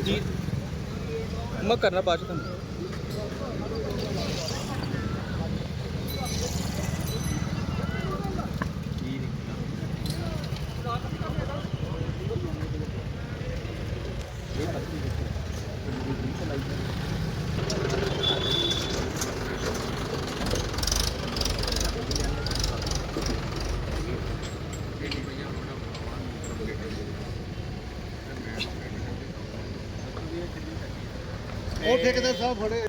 ਜੀ। ਮੈਂ ਕਰਨਾ ਬਾਅਦ ਚ ਤੁਹਾਨੂੰ। ਉਹ ਠੇਕੇਦਾਰ ਸਾਹਿਬ ਫੜੇ।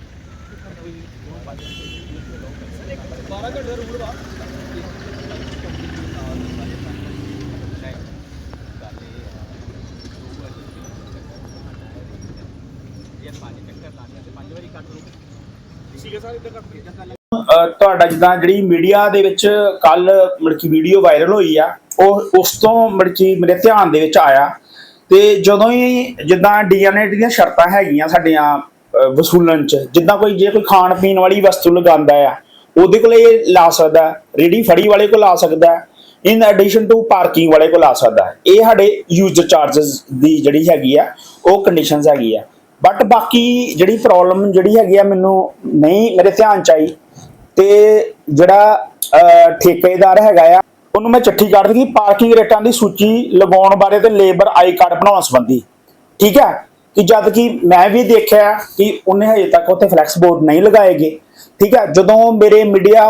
12 ਘੰਟੇ ਰੂਲ ਵਾ ਤੁਹਾਡਾ ਜਿੱਦਾਂ ਜਿਹੜੀ ਮੀਡੀਆ ਦੇ ਵਿੱਚ ਕੱਲ ਮੜਕੀ ਵੀਡੀਓ ਵਾਇਰਲ ਹੋਈ ਆ, ਉਹ ਉਸ ਤੋਂ ਮੜਕੀ ਮੇਰੇ ਧਿਆਨ ਦੇ ਵਿੱਚ ਆਇਆ। ਤੇ ਜਦੋਂ ਹੀ ਜਿੱਦਾਂ ਡੀਐਨਏ ਦੀਆਂ ਸ਼ਰਤਾਂ ਹੈਗੀਆਂ ਸਾਡੀਆਂ ਵਸੂਲਣ ਚ, ਜਿੱਦਾਂ ਕੋਈ ਜੇ ਕੋਈ ਖਾਣ ਪੀਣ ਵਾਲੀ ਵਸਤੂ ਲਗਾਉਂਦਾ ਆ, ਉਹਦੇ ਕੋਲ ਇਹ ਲਾ ਸਕਦਾ ਰੇੜੀ ਫੜੀ ਵਾਲੇ ਕੋਲ ਲਾ ਸਕਦਾ ਇਨ ਐਡੀਸ਼ਨ ਟੂ ਪਾਰਕਿੰਗ ਵਾਲੇ ਕੋਲ ਲਾ ਸਕਦਾ। ਇਹ ਸਾਡੇ ਯੂਜ਼ਰ ਚਾਰजेस ਦੀ ਜਿਹੜੀ ਹੈਗੀ ਆ, ਉਹ ਕੰਡੀਸ਼ਨਸ ਹੈਗੀ ਆ। ਬਟ ਬਾਕੀ ਜਿਹੜੀ ਪ੍ਰੋਬਲਮ ਜਿਹੜੀ ਹੈਗੀ ਆ ਮੈਨੂੰ ਨਹੀਂ, ਮੇਰੇ ਧਿਆਨ ਚ ਆਈ, ਤੇ ਜਿਹੜਾ ਠੇਕੇਦਾਰ ਹੈਗਾ ਆ, ਉਹਨੂੰ ਮੈਂ ਚਿੱਠੀ ਕੱਢ ਦਿੱਤੀ ਪਾਰਕਿੰਗ ਰੇਟਾਂ ਦੀ ਸੂਚੀ ਲਗਾਉਣ ਬਾਰੇ ਤੇ ਲੇਬਰ ਆਈ ਕਾਰਡ ਬਣਾਉਣ ਸੰਬੰਧੀ। ਠੀਕ ਹੈ ਕਿ ਜਦ ਕਿ ਮੈਂ ਵੀ ਦੇਖਿਆ ਕਿ ਉਹਨੇ ਹਜੇ ਤੱਕ ਉੱਥੇ ਫਲੈਕਸ ਬੋਰਡ ਨਹੀਂ ਲਗਾਏਗੇ। ਠੀਕ ਹੈ, ਜਦੋਂ ਮੇਰੇ ਮੀਡੀਆ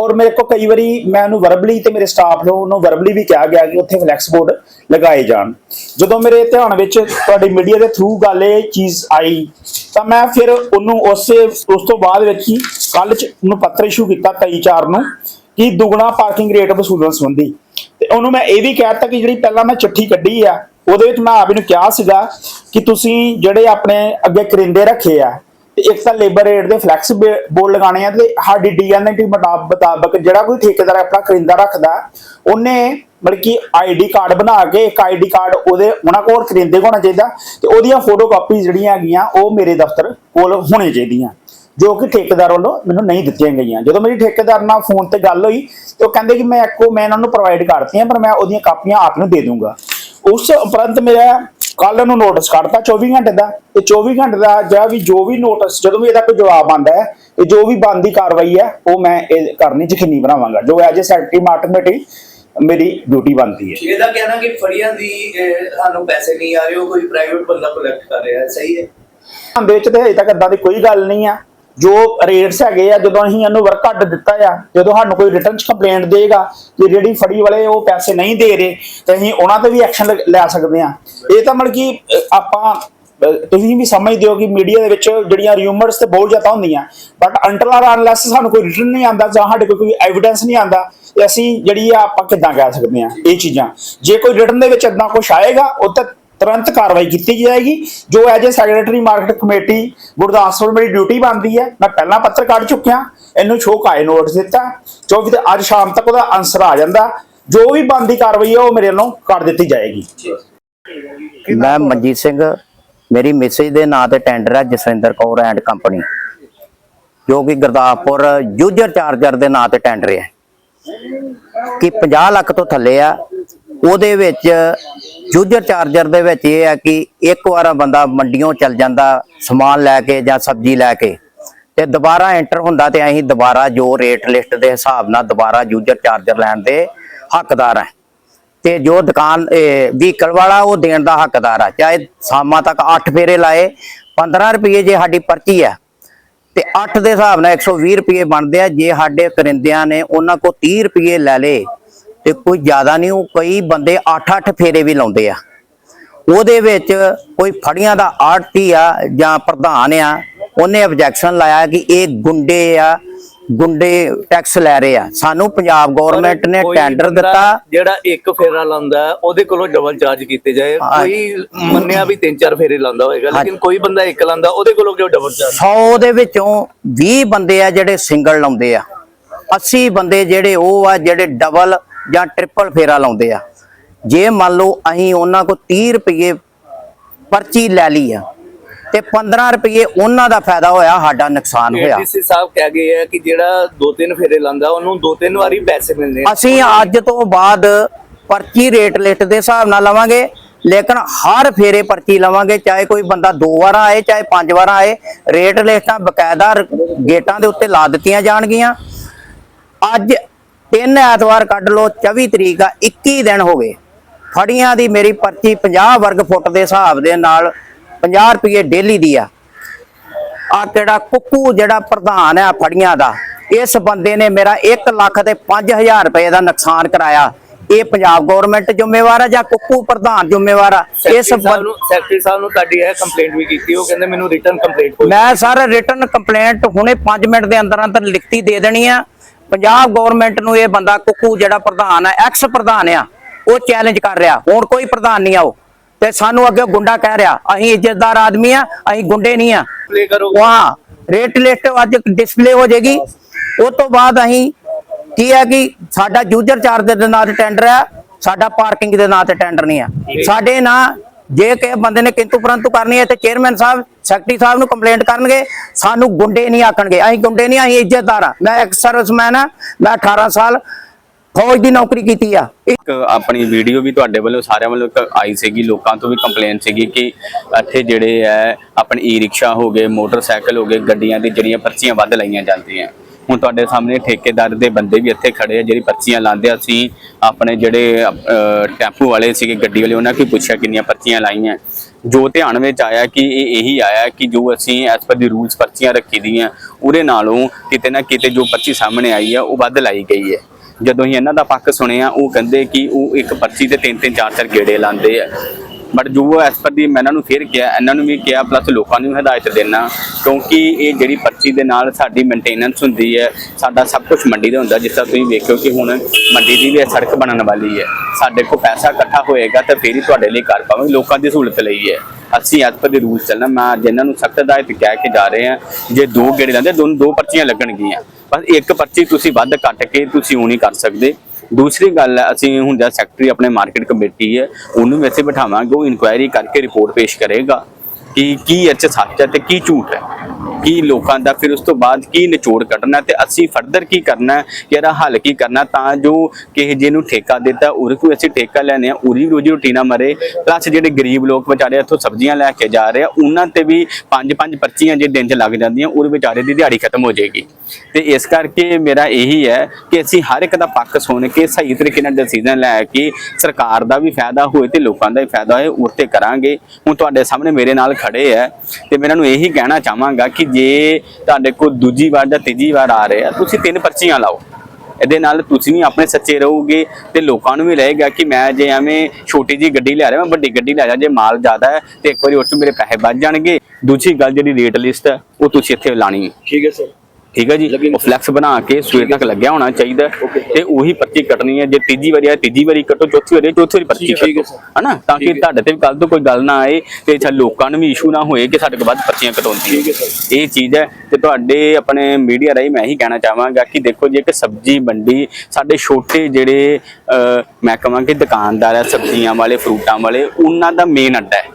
ਔਰ ਮੇਰੇ ਕੋ ਕਈ ਵਾਰੀ ਮੈਂ ਉਹਨੂੰ ਵਰਬਲੀ ਤੇ ਮੇਰੇ ਸਟਾਫ ਨੂੰ ਉਹਨੂੰ ਵਰਬਲੀ ਵੀ ਕਿਹਾ ਗਿਆ ਕਿ ਉੱਥੇ ਫਲੈਕਸ ਬੋਰਡ ਲਗਾਏ ਜਾਣ। ਜਦੋਂ ਮੇਰੇ ਧਿਆਨ ਵਿੱਚ ਤੁਹਾਡੀ ਮੀਡੀਆ ਦੇ ਥਰੂ ਗੱਲ ਇਹ ਚੀਜ਼ ਆਈ, ਤਾਂ ਮੈਂ ਫਿਰ ਉਹਨੂੰ ਉਸੇ, ਉਸ ਤੋਂ ਬਾਅਦ ਵਿੱਚ ਹੀ ਕੱਲ ਚ ਉਹਨੂੰ ਪੱਤਰ ਇਸ਼ੂ ਕੀਤਾ 23 ਚਾਰ ਨੂੰ ਕਿ ਦੁੱਗਣਾ ਪਾਰਕਿੰਗ ਰੇਟ ਵਸੂਲਣ ਸੰਬੰਧੀ। ਤੇ ਉਹਨੂੰ ਮੈਂ ਇਹ ਵੀ ਕਹਿ ਦਿੱਤਾ ਕਿ ਜਿਹੜੀ ਪਹਿਲਾਂ ਮੈਂ ਚਿੱਠੀ ਕੱਢੀ ਆ, ਉਹਦੇ ਵਿੱਚ ਮੈਂ ਆਪ ਨੂੰ ਕਿਹਾ ਸੀਗਾ ਕਿ ਤੁਸੀਂ ਜਿਹੜੇ ਆਪਣੇ ਅੱਗੇ ਕਰਿੰਦੇ ਰੱਖੇ ਆ, ਤੇ ਇੱਕ ਤਾਂ ਲੇਬਰ ਰੇਟ ਦੇ ਫਲੈਕਸ ਬੋਰਡ ਲਗਾਣੇ ਆ ਤੇ ਸਾਡੀ ਡੀਐਨਟੀ ਮੁਤਾਬਕ ਜਿਹੜਾ ਕੋਈ ਠੇਕੇਦਾਰ ਆਪਣਾ ਕਰਿੰਦਾ ਰੱਖਦਾ, ਉਹਨੇ ਮਤਲਬ ਕਿ ਆਈਡੀ ਕਾਰਡ ਬਣਾ ਕੇ ਇੱਕ ਆਈਡੀ ਕਾਰਡ ਉਹਦੇ, ਉਹਨਾਂ ਕੋਲ ਕਰਿੰਦੇ ਹੋਣਾ ਚਾਹੀਦਾ ਤੇ ਉਹਦੀਆਂ ਫੋਟੋ ਕਾਪੀ ਜਿਹੜੀਆਂ ਹੈਗੀਆਂ, ਉਹ ਮੇਰੇ ਦਫ਼ਤਰ ਕੋਲ ਹੋਣੇ ਚਾਹੀਦੀਆਂ, ਜੋ ਕਿ ਠੇਕੇਦਾਰ ਵੱਲੋਂ ਮੈਨੂੰ ਨਹੀਂ ਦਿੱਤੀਆਂ ਗਈਆਂ। ਜਦੋਂ ਮੇਰੀ ਠੇਕੇਦਾਰ ਨਾਲ ਫੋਨ ਤੇ ਗੱਲ ਹੋਈ, ਤੇ ਉਹ ਕਹਿੰਦੇ ਕਿ ਮੈਂ ਇੱਕੋ, ਮੈਂ ਇਹਨਾਂ ਨੂੰ ਪ੍ਰੋਵਾਈਡ ਕਰਤੀਆਂ, ਪਰ ਮੈਂ ਉਹਦੀਆਂ ਕਾਪੀਆਂ ਆਪ ਨੂੰ ਦੇ ਦੂੰਗਾ। ਉਸ ਉਪਰੰਤ ਮੇਰਾ ਕੱਲ ਨੂੰ ਨੋਟਿਸ ਕੱਢਤਾ 24 ਘੰਟੇ ਦਾ। ਤੇ 24 ਘੰਟੇ ਦਾ ਜਿਹੜਾ ਵੀ ਜੋ ਵੀ ਨੋਟਿਸ ਜਦੋਂ ਵੀ ਇਹਦਾ ਕੋਈ ਜਵਾਬ ਆਂਦਾ ਹੈ ਤੇ ਜੋ ਵੀ ਬੰਦੀ ਕਾਰਵਾਈ ਹੈ ਉਹ ਮੈਂ ਇਹ ਕਰਨੀ ਯਕੀਨੀ ਬਣਾਵਾਂਗਾ। ਜੋ ਐਜ ਏ ਸੈਕਟਰੀ ਮਾਰਕੀਟ ਮੇਰੀ ਡਿਊਟੀ ਬਣਦੀ ਹੈ। ਇਹਦਾ ਕਹਿਣਾ ਕਿ ਫੜੀਆਂ ਦੀ ਸਾਨੂੰ ਪੈਸੇ ਨਹੀਂ ਆ ਰਹੇ ਉਹ ਕੋਈ ਪ੍ਰਾਈਵੇਟ ਬੰਦਾ ਕਲੈਕਟ ਕਰ ਰਿਹਾ ਹੈ। ਸਹੀ ਹੈ। ਦੇ ਵਿੱਚ ਤੇ ਹਜੇ ਤੱਕ ਏਦਾਂ ਦੀ ਕੋਈ ਗੱਲ ਨਹੀਂ ਆ। ਜੋ ਰੇਟਸ ਹੈਗੇ ਆ, ਜਦੋਂ ਅਸੀਂ ਇਹਨੂੰ ਵਰਕ ਕੱਢ ਦਿੱਤਾ ਆ, ਜਦੋਂ ਸਾਨੂੰ ਕੋਈ ਰਿਟਰਨ ਚ ਕੰਪਲੇਂਟ ਦੇਗਾ ਕਿ ਜਿਹੜੀ ਫੜੀ ਵਾਲੇ ਉਹ ਪੈਸੇ ਨਹੀਂ ਦੇ ਰਹੇ, ਤੇ ਅਸੀਂ ਉਹਨਾਂ ਤੇ ਵੀ ਐਕਸ਼ਨ ਲੈ ਸਕਦੇ ਆ ਇਹ ਤਾਂ ਮਤਲਬ ਕਿ ਆਪਾਂ ਤੁਸੀਂ ਵੀ ਸਮਝਦੇ ਹੋ ਕਿ ਮੀਡੀਆ ਦੇ ਵਿੱਚ ਜਿਹੜੀਆਂ ਰਿਊਮਰਸ ਤੇ ਬਹੁਤ ਜ਼ਿਆਦਾ ਹੁੰਦੀਆਂ ਬਟ ਅੰਟਲ ਆਰ ਅਨਲੈਸ ਸਾਨੂੰ ਕੋਈ ਰਿਟਰਨ ਨਹੀਂ ਆਂਦਾ ਜਾਂ ਸਾਡੇ ਕੋਲ ਕੋਈ ਐਵੀਡੈਂਸ ਨਹੀਂ ਆਂਦਾ ਤੇ ਅਸੀਂ ਜਿਹੜੀ ਆ ਆਪਾਂ ਕਿੱਦਾਂ ਕਹਿ ਸਕਦੇ ਆ ਇਹ ਚੀਜ਼ਾਂ। ਜੇ ਕੋਈ ਰਿਟਰਨ ਦੇ ਵਿੱਚ ਇਦਾਂ ਕੁਝ ਆਏਗਾ, ਉਹ ਤਾਂ ਤੁਰੰਤ ਕਾਰਵਾਈ ਕੀਤੀ ਜਾਏਗੀ। ਜੋ as a secretary market committee Gurdaspur ਮੇਰੀ ਡਿਊਟੀ ਬਣਦੀ ਹੈ। ਮੈਂ ਪਹਿਲਾਂ ਪੱਤਰ ਕੱਢ ਚੁੱਕਿਆ। ਇਹਨੂੰ ਸ਼ੋਅ ਕਾਇ ਨੋਟਿਸ ਦਿੱਤਾ। 24 ਤੇ ਅੱਜ ਸ਼ਾਮ ਤੱਕ ਉਹਦਾ ਆਨਸਰ ਆ ਜਾਂਦਾ। ਜੋ ਵੀ ਬਣਦੀ ਕਾਰਵਾਈ ਹੈ, ਉਹ ਮੇਰੇ ਵੱਲੋਂ ਕਰ ਦਿੱਤੀ ਜਾਏਗੀ। ਮੈਂ ਮਨਜੀਤ ਸਿੰਘ, ਮੇਰੀ ਮੈਸੇਜ ਦੇ ਨਾਂ ਤੇ ਟੈਂਡਰ ਹੈ ਜਸਵਿੰਦਰ ਕੌਰ ਐਂਡ ਕੰਪਨੀ ਜੋ ਕਿ ਗੁਰਦਾਸਪੁਰ ਯੂਜ਼ਰ ਚਾਰਜਰ ਦੇ ਨਾਂ ਤੇ ਟੈਂਡਰ ਹੈ। ਕਿ 50 ਲੱਖ ਤੋਂ ਥੱਲੇ ਆ ਉਹਦੇ ਵਿੱਚ ਜੂਜਰ ਚਾਰਜਰ ਦੇ ਵਿੱਚ ਇਹ ਹੈ ਕਿ ਇੱਕ ਵਾਰ ਬੰਦਾ ਮੰਡੀੋਂ ਚੱਲ ਜਾਂਦਾ, ਸਮਾਨ ਲੈ ਕੇ ਜਾਂ ਸਬਜ਼ੀ ਲੈ ਕੇ, ਤੇ ਦੁਬਾਰਾ ਐਂਟਰ ਹੁੰਦਾ ਤੇ ਅਸੀਂ ਦੁਬਾਰਾ ਜੋ ਰੇਟ ਲਿਸਟ ਦੇ ਹਿਸਾਬ ਨਾਲ ਦੁਬਾਰਾ ਯੂਜ਼ਰ ਚਾਰਜਰ ਲੈਣ ਦੇ ਹੱਕਦਾਰ ਹੈ ਤੇ ਜੋ ਦੁਕਾਨ ਵਹੀਕਲ ਵਾਲਾ ਉਹ ਦੇਣ ਦਾ ਹੱਕਦਾਰ ਆ। ਚਾਹੇ ਸ਼ਾਮਾਂ ਤੱਕ 8 ਫੇਰੇ ਲਾਏ 15 ਰੁਪਏ ਜੇ ਸਾਡੀ ਪਰਚੀ ਆ, ਤੇ 8 ਦੇ ਹਿਸਾਬ ਨਾਲ 120 ਰੁਪਏ ਬਣਦੇ ਆ। ਜੇ ਸਾਡੇ ਕਰਿੰਦਿਆਂ ਨੇ ਉਹਨਾਂ ਕੋ 30 ਰੁਪਏ ਲੈ ਲੇ ਤੇ ਕੋਈ ਜ਼ਿਆਦਾ ਨਹੀਂ ਉਹ ਕਈ ਬੰਦੇ 8-8 ਫੇਰੇ ਵੀ ਲਾਉਂਦੇ ਆ। ਉਹਦੇ ਵਿੱਚ ਕੋਈ ਫੜੀਆਂ ਦਾ ਆੜਤੀ ਆ ਜਾਂ ਪ੍ਰਧਾਨ ਆ ਉਹਨੇ ਆਬਜੈਕਸ਼ਨ ਲਾਇਆ ਕਿ ਇਹ ਗੁੰਡੇ ਆ ਗੁੰਡੇ ਟੈਕਸ ਲੈ ਰਹੇ ਆ। ਸਾਨੂੰ ਪੰਜਾਬ ਗਵਰਨਮੈਂਟ ਨੇ ਟੈਂਡਰ ਦਿੱਤਾ। ਜਿਹੜਾ ਇੱਕ ਫੇਰਾ ਲਾਉਂਦਾ ਉਹਦੇ ਕੋਲੋਂ ਡਬਲ ਚਾਰਜ ਕੀਤੇ ਜਾਏ। ਕੋਈ ਮੰਨਿਆ ਵੀ ਤਿੰਨ ਚਾਰ ਫੇਰੇ ਲਾਉਂਦਾ ਹੋਏਗਾ। ਲੇਕਿਨ ਕੋਈ ਬੰਦਾ ਇੱਕ ਲਾਉਂਦਾ ਉਹਦੇ ਕੋਲੋਂ ਕਿਉਂ ਡਬਲ ਚਾਰਜ 100 ਦੇ ਵਿੱਚੋਂ 20 ਬੰਦੇ ਆ ਜਿਹੜੇ ਸਿੰਗਲ ਲਾਉਂਦੇ ਆ। 80 ਬੰਦੇ ਜਿਹੜੇ ਉਹ ਆ ਜਿਹੜੇ ਡਬਲ ਜਾਂ ਟ੍ਰਿਪਲ ਫੇਰਾ ਲਾਉਂਦੇ ਆ। ਜੇ ਮੰਨ ਲਓ ਅਸੀਂ ਉਹਨਾਂ ਕੋ 30 ਰੁਪਏ ਪਰਚੀ ਲੈ ਲਈ ਆ ਤੇ 15 ਰੁਪਏ ਉਹਨਾਂ ਦਾ ਫਾਇਦਾ ਹੋਇਆ ਸਾਡਾ ਨੁਕਸਾਨ ਹੋਇਆ। ਡੀਸੀ ਸਾਹਿਬ ਕਹਿ ਗਏ ਆ ਕਿ ਜਿਹੜਾ ਦੋ ਤਿੰਨ ਫੇਰੇ ਲਾਉਂਦਾ ਉਹਨੂੰ ਦੋ ਤਿੰਨ ਵਾਰੀ ਪੈਸੇ ਮਿਲਨੇ ਆ। ਅਸੀਂ ਅੱਜ ਤੋਂ ਬਾਅਦ ਪਰਚੀ ਰੇਟ ਲਿਸਟ ਦੇ ਹਿਸਾਬ ਨਾਲ ਲਵਾਂਗੇ ਲੇਕਿਨ ਹਰ ਫੇਰੇ ਪਰਚੀ ਲਵਾਂਗੇ ਚਾਹੇ ਕੋਈ ਬੰਦਾ ਦੋ ਵਾਰ ਆਏ ਚਾਹੇ ਪੰਜ ਵਾਰ ਆਏ ਰੇਟ ਲਿਸਟਾਂ ਬਕਾਇਦਾ ਗੇਟਾਂ ਦੇ ਉੱਤੇ ਲਾ ਦਿੱਤੀਆਂ ਜਾਣਗੀਆਂ। ਅੱਜ ਤਿੰਨ ਐਤਵਾਰ ਕੱਢ ਲਓ 24 ਤਰੀਕ ਆ 21 ਦਿਨ ਹੋ ਗਏ। ਫੜੀਆਂ ਦੀ ਮੇਰੀ ਪਰਚੀ 50 ਵਰਗ ਫੁੱਟ ਦੇ ਹਿਸਾਬ ਦੇ ਨਾਲ 50 ਰੁਪਏ ਡੇਲੀ ਦੀ ਆ। ਆ ਕਿਹੜਾ ਕੁੱਕੂ ਜਿਹੜਾ ਪ੍ਰਧਾਨ ਹੈ ਫੜੀਆਂ ਦਾ ਇਸ ਬੰਦੇ ਨੇ ਮੇਰਾ 1 ਲੱਖ ਤੇ 5000 ਰੁਪਏ ਦਾ ਨੁਕਸਾਨ ਕਰਾਇਆ। ਇਹ ਪੰਜਾਬ ਗਵਰਨਮੈਂਟ ਜ਼ਿੰਮੇਵਾਰ ਹੈ ਜਾਂ ਕੁੱਕੂ ਪ੍ਰਧਾਨ ਜ਼ਿੰਮੇਵਾਰ ਆ? ਇਸ ਸੈਕਟਰੀ ਸਾਹਿਬ ਨੂੰ ਤੁਹਾਡੀ ਇਹ ਕੰਪਲੇਂਟ ਵੀ ਕੀਤੀ ਉਹ ਕਹਿੰਦੇ ਮੈਨੂੰ ਰਿਟਰਨ ਕੰਪਲੇਂਟ ਮੈਂ ਸਰ ਰਿਟਰਨ ਕੰਪਲੇਂਟ ਹੁਣੇ 5 ਮਿੰਟ ਦੇ ਅੰਦਰ ਅੰਦਰ ਲਿਖਤੀ ਦੇ ਦੇਣੀ ਆ। ਪੰਜਾਬ ਗਵਰਨਮੈਂਟ ਨੂੰ ਇਹ ਬੰਦਾ ਕੁੱਕੂ ਜਿਹੜਾ ਪ੍ਰਧਾਨ ਹੈ ਐਕਸ ਪ੍ਰਧਾਨ ਆ ਉਹ ਚੈਲੰਜ ਕਰ ਰਿਹਾ। ਹੁਣ ਕੋਈ ਪ੍ਰਧਾਨ ਨਹੀਂ ਆ ਉਹ। ਤੇ ਸਾਨੂੰ ਅੱਗੇ ਗੁੰਡਾ ਕਹਿ ਰਿਹਾ ਅਸੀਂ ਇੱਜ਼ਤਦਾਰ ਆਦਮੀ ਆ ਅਸੀਂ ਗੁੰਡੇ ਨਹੀਂ ਆ। ਵਹਾਂ ਰੇਟ ਲਿਸਟ ਅੱਜ ਡਿਸਪਲੇ ਹੋ ਜਾਏਗੀ। ਉਹ ਤੋਂ ਬਾਅਦ ਅਸੀਂ ਕੀ ਹੈ ਕਿ ਸਾਡਾ ਯੂਜ਼ਰ ਚਾਰਜ ਦੇ ਨਾਂ ਤੇ ਟੈਂਡਰ ਹੈ ਸਾਡਾ ਪਾਰਕਿੰਗ ਦੇ ਨਾਂ ਤੇ ਟੈਂਡਰ ਨਹੀਂ ਆ। ਸਾਡੇ ਨਾਂ ਜੇ ਕਿਸੇ ਬੰਦੇ ਨੇ ਕਿੰਤੂ ਪਰੰਤੂ ਕਰਨੀ ਹੈ ਤੇ ਚੇਅਰਮੈਨ ਸਾਹਿਬ ਸੈਕਟਰੀ ਸਾਹਿਬ ਨੂੰ ਕੰਪਲੇਂਟ ਕਰਨਗੇ, ਸਾਨੂੰ ਗੁੰਡੇ ਨਹੀਂ ਆਖਣਗੇ। ਅਸੀਂ ਗੁੰਡੇ ਨਹੀਂ, ਅਸੀਂ ਇੱਜ਼ਤਦਾਰ ਆ ਮੈਂ ਇੱਕ ਸਰਵਿਸਮੈਨ ਆ ਮੈਂ 18 ਸਾਲ ਫੌਜ ਦੀ ਨੌਕਰੀ ਕੀਤੀ ਆ। ਇੱਕ ਆਪਣੀ ਵੀਡੀਓ ਵੀ ਤੁਹਾਡੇ ਵੱਲੋਂ, ਸਾਰਿਆਂ ਵੱਲੋਂ ਆਈ ਸੀਗੀ, ਲੋਕਾਂ ਤੋਂ ਵੀ ਕੰਪਲੇਂਟ ਸੀਗੀ ਕਿ ਇੱਥੇ ਜਿਹੜੇ ਹੈ, ਆਪਣੇ ਈ ਰਿਕਸ਼ਾ ਹੋ ਗਏ, ਮੋਟਰਸਾਈਕਲ ਹੋ ਗਏ, ਗੱਡੀਆਂ ਦੀ ਜਿਹੜੀਆਂ ਪਰਚੀਆਂ ਵੱਧ ਲਾਈਆਂ ਜਾਂਦੀਆਂ। ਹੁਣ ਤੁਹਾਡੇ ਸਾਹਮਣੇ ਠੇਕੇਦਾਰ ਦੇ ਬੰਦੇ ਵੀ ਇੱਥੇ ਖੜੇ ਆ, ਜਿਹੜੀ ਪਰਚੀਆਂ ਲਾਉਂਦੇ ਅਸੀਂ ਆਪਣੇ ਜਿਹੜੇ ਟੈਂਪੂ ਵਾਲੇ ਸੀਗੇ ਗੱਡੀ ਵਾਲੇ, ਉਹਨਾਂ ਕੋਲ ਪੁੱਛਿਆ ਕਿੰਨੀਆਂ ਪਰਚੀਆਂ ਲਾਈਆਂ। ਜੋ ਧਿਆਨ ਵਿੱਚ ਆਇਆ ਕਿ ਇਹ ਇਹੀ ਆਇਆ ਕਿ ਜੋ ਅਸੀਂ ਐਸ ਪਰ ਦੀ ਰੂਲਸ ਪਰਚੀਆਂ ਰੱਖੀ ਦੀਆਂ, ਉਹਦੇ ਨਾਲੋਂ ਕਿਤੇ ਨਾ ਕਿਤੇ ਜੋ ਪਰਚੀ ਸਾਹਮਣੇ ਆਈ ਆ, ਉਹ ਵੱਧ ਲਾਈ ਗਈ ਹੈ। ਜਦੋਂ ਹੀ ਇਹਨਾਂ ਦਾ ਪੱਖ ਸੁਣਿਆ, ਉਹ ਕਹਿੰਦੇ ਕਿ ਉਹ ਇੱਕ ਪਰਚੀ ਤੇ ਤਿੰਨ ਤਿੰਨ ਚਾਰ ਚਾਰ ਗੇੜੇ ਲਾਉਂਦੇ ਆ। ਬਟ ਜੋ ਐਸ ਪਰ ਦੀ ਮੈਂ ਇਹਨਾਂ ਨੂੰ ਫੇਰ ਕਿਹਾ, ਇਹਨਾਂ ਨੂੰ ਵੀ ਕਿਹਾ ਪਲੱਸ ਲੋਕਾਂ ਨੂੰ ਵੀ ਹਦਾਇਤ ਦੇਣਾ ਕਿਉਂਕਿ ਇਹ ਜਿਹੜੀ ਪਰਚੀ ਦੇ ਨਾਲ ਸਾਡੀ ਮੇਨਟੇਨੈਂਸ ਹੁੰਦੀ ਹੈ, ਸਾਡਾ ਸਭ ਕੁਝ ਮੰਡੀ ਦਾ ਹੁੰਦਾ, ਜਿਸ ਤਰ੍ਹਾਂ ਤੁਸੀਂ ਵੇਖਿਓ ਕਿ ਹੁਣ ਮੰਡੀ ਦੀ ਵੀ ਇਹ ਸੜਕ ਬਣਨ ਵਾਲੀ ਹੈ। ਸਾਡੇ ਕੋਲ ਪੈਸਾ ਇਕੱਠਾ ਹੋਏਗਾ ਤਾਂ ਫੇਰ ਹੀ ਤੁਹਾਡੇ ਲਈ ਕਰ ਪਾਵਾਂਗੇ, ਲੋਕਾਂ ਦੀ ਸਹੂਲਤ ਲਈ ਹੈ। ਅਸੀਂ ਐਸ ਪਰ ਦੇ ਰੂਲ ਚੱਲਣਾ, ਮੈਂ ਅੱਜ ਨੂੰ ਸਖਤ ਹਦਾਇਤ ਕਹਿ ਕੇ ਜਾ ਰਹੇ ਹਾਂ ਜੇ ਦੋ ਗੇੜੇ ਲਾਉਂਦੇ ਦੋਨ ਦੋ ਪਰਚੀਆਂ ਲੱਗਣਗੀਆਂ। ਬਸ ਇੱਕ ਪਰਚੀ ਤੁਸੀਂ ਵੱਧ ਕੱਟ ਕੇ ਤੁਸੀਂ ਉਹ ਨਹੀਂ ਕਰ ਸਕਦੇ। ਦੂਸਰੀ ਗੱਲ ਹੈ, ਅਸੀਂ ਹੁਣ ਜਦ ਸੈਕਟਰੀ ਆਪਣੇ ਮਾਰਕੀਟ ਕਮੇਟੀ ਹੈ, ਉਹਨੂੰ ਵੈਸੇ ਬਿਠਾਵਾਂਗੇ, ਉਹ ਇਨਕੁਆਇਰੀ ਕਰਕੇ ਰਿਪੋਰਟ ਪੇਸ਼ ਕਰੇਗਾ ਕਿ ਕੀ ਇਹ 'ਚ ਸੱਚ ਹੈ ਤੇ ਕੀ ਝੂਠ ਹੈ। ਕੀ ਲੋਕਾਂ ਦਾ ਫਿਰ ਉਸ ਤੋਂ ਬਾਅਦ ਕੀ ਨਿਚੋੜ ਕੱਢਣਾ ਤੇ ਅਸੀਂ ਫਰਦਰ ਕੀ ਕਰਨਾ ਇਹਦਾ ਹੱਲ ਕੀ ਕਰਨਾ ਤਾਂ ਜੋ ਕਿਸੇ ਜੇ ਨੂੰ ਠੇਕਾ ਦਿੱਤਾ ਉਹਦੇ ਕੋਲ ਅਸੀਂ ਠੇਕਾ ਲੈਣੇ ਆ ਉਹਦੀ ਰੋਜੀ ਰੋਟੀ ਨਾ ਮਰੇ। ਪਲੱਸ ਜਿਹੜੇ ਗਰੀਬ ਲੋਕ ਵਿਚਾਰੇ ਇੱਥੋਂ ਸਬਜ਼ੀਆਂ ਲੈ ਕੇ ਜਾ ਰਹੇ ਆ, ਉਹਨਾਂ ਤੇ ਵੀ ਪੰਜ ਪੰਜ ਪਰਚੀਆਂ ਜੇ ਦਿਨ 'ਚ ਲੱਗ ਜਾਂਦੀਆਂ ਉਹਦੇ ਵਿਚਾਰੇ ਦੀ ਦਿਹਾੜੀ ਖਤਮ ਹੋ ਜਾਏਗੀ। ਤੇ ਇਸ ਕਰਕੇ ਮੇਰਾ ਇਹੀ ਹੈ ਕਿ ਅਸੀਂ ਹਰ ਇੱਕ ਦਾ ਪੱਖ ਸੁਣ ਕੇ ਸਹੀ ਤਰੀਕੇ ਨਾਲ ਡਿਸੀਜਨ ਲੈ ਕੇ ਸਰਕਾਰ ਦਾ ਵੀ ਫਾਇਦਾ ਹੋਏ ਤੇ ਲੋਕਾਂ ਦਾ ਵੀ ਫਾਇਦਾ ਹੋਏ ਉਹ ਤੇ ਕਰਾਂਗੇ। ਹੁਣ ਤੁਹਾਡੇ ਸਾਹਮਣੇ ਮੇਰੇ ਨਾਲ ਖੜੇ ਆ ਤੇ ਮੈਂ ਇਹਨਾਂ ਨੂੰ ਇਹੀ ਕਹਿਣਾ ਚਾਹਾਂਗਾ ਕਿ ਜੇ ਤੁਹਾਡੇ ਕੋਲ ਦੂਜੀ ਵਾਰ ਜਾਂ ਤੀਜੀ ਵਾਰ ਆ ਰਹੇ ਆ, ਤੁਸੀਂ ਤਿੰਨ ਪਰਚੀਆਂ ਲਾਓ। ਇਹਦੇ ਨਾਲ ਤੁਸੀਂ ਵੀ ਆਪਣੇ ਸੱਚੇ ਰਹੋਗੇ ਤੇ ਲੋਕਾਂ ਨੂੰ ਵੀ ਰਹੇਗਾ ਕਿ ਮੈਂ ਜੇ ਐਵੇਂ ਛੋਟੀ ਜੀ ਗੱਡੀ ਲੈ ਰਿਹਾ, ਮੈਂ ਵੱਡੀ ਗੱਡੀ ਲੈ ਜਾ ਜੇ ਮਾਲ ਜ਼ਿਆਦਾ ਹੈ ਤੇ ਇੱਕ ਵਾਰੀ ਉਸ ਤੋਂ ਮੇਰੇ ਪੈਸੇ ਬਚ ਜਾਣਗੇ। ਦੂਜੀ ਗੱਲ ਜਿਹੜੀ ਰੇਟ ਲਿਸਟ ਹੈ, ਉਹ ਤੁਸੀਂ ਇੱਥੇ ਲਾਣੀ ਹੈ। ਠੀਕ ਹੈ ਸਰ ਠੀਕ ਹੈ ਜੀ? ਉਹ ਫਲੈਕਸ ਬਣਾ ਕੇ ਸਵੇਰ ਤੱਕ ਲੱਗਿਆ ਹੋਣਾ ਚਾਹੀਦਾ। ਹੈ ਤੇ ਉਹੀ ਪਰਚੀ ਕੱਟਣੀ ਹੈ। ਜੇ ਤੀਜੀ ਵਾਰੀ ਆ ਤੀਜੀ ਵਾਰੀ ਕੱਟੋ ਚੌਥੀ ਵਾਰੀ ਚੌਥੀ ਵਾਰੀ ਪਰਚੀ ਠੀਕ ਹੈ ਕੱਟੋ। ਹਨਾ? ਤਾਂ ਕਿ ਤੁਹਾਡੇ ਤੇ ਵੀ ਕੱਲ ਤੋਂ ਕੋਈ ਗੱਲ ਨਾ ਆਏ ਤੇ ਅੱਛਾ ਲੋਕਾਂ ਨੂੰ ਵੀ ਇਸ਼ੂ ਨਾ ਹੋਏ ਕਿ ਸਾਡੇ ਕੋਲ ਵੱਧ ਪਰਚੀਆਂ ਕਟਾਉਂਦੀ ਹੈ। ਇਹ ਚੀਜ਼ ਹੈ। ਤੇ ਤੁਹਾਡੇ ਆਪਣੇ ਮੀਡੀਆ ਰਾਹੀਂ ਮੈਂ ਇਹੀ ਕਹਿਣਾ ਚਾਹਾਂਗਾ ਕਿ ਦੇਖੋ ਜੇ ਇੱਕ ਸਬਜ਼ੀ ਮੰਡੀ ਸਾਡੇ ਛੋਟੇ ਜਿਹੜੇ ਮੈਂ ਕਹਾਂ ਕਿ ਦੁਕਾਨਦਾਰ ਹੈ ਸਬਜ਼ੀਆਂ ਵਾਲੇ ਫਰੂਟਾਂ ਵਾਲੇ ਉਹਨਾਂ ਦਾ ਮੇਨ ਅੱਡਾ ਹੈ।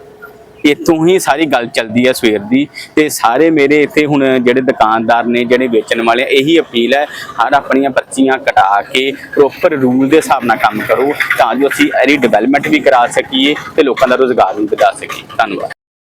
ਇੱਥੋਂ ਹੀ ਸਾਰੀ ਗੱਲ ਚੱਲਦੀ ਹੈ ਸਵੇਰ ਦੀ ਤੇ ਸਾਰੇ ਮੇਰੇ ਇੱਥੇ ਹੁਣ ਜਿਹੜੇ ਦੁਕਾਨਦਾਰ ਨੇ, ਜਿਹੜੇ ਵੇਚਣ ਵਾਲੇ ਇਹੀ ਅਪੀਲ ਹੈ, ਹਰ ਆਪਣੀਆਂ ਪਰਚੀਆਂ ਕਟਾ ਕੇ ਪ੍ਰੋਪਰ ਰੂਲ ਦੇ ਹਿਸਾਬ ਨਾਲ ਕੰਮ ਕਰੋ ਤਾਂ ਜੋ ਅਸੀਂ ਇਹਦੀ ਡਿਵੈਲਪਮੈਂਟ ਵੀ ਕਰਾ ਸਕੀਏ ਤੇ ਲੋਕਾਂ ਦਾ ਰੋਜ਼ਗਾਰ ਵੀ ਵਧਾ ਸਕੀਏ। ਧੰਨਵਾਦ।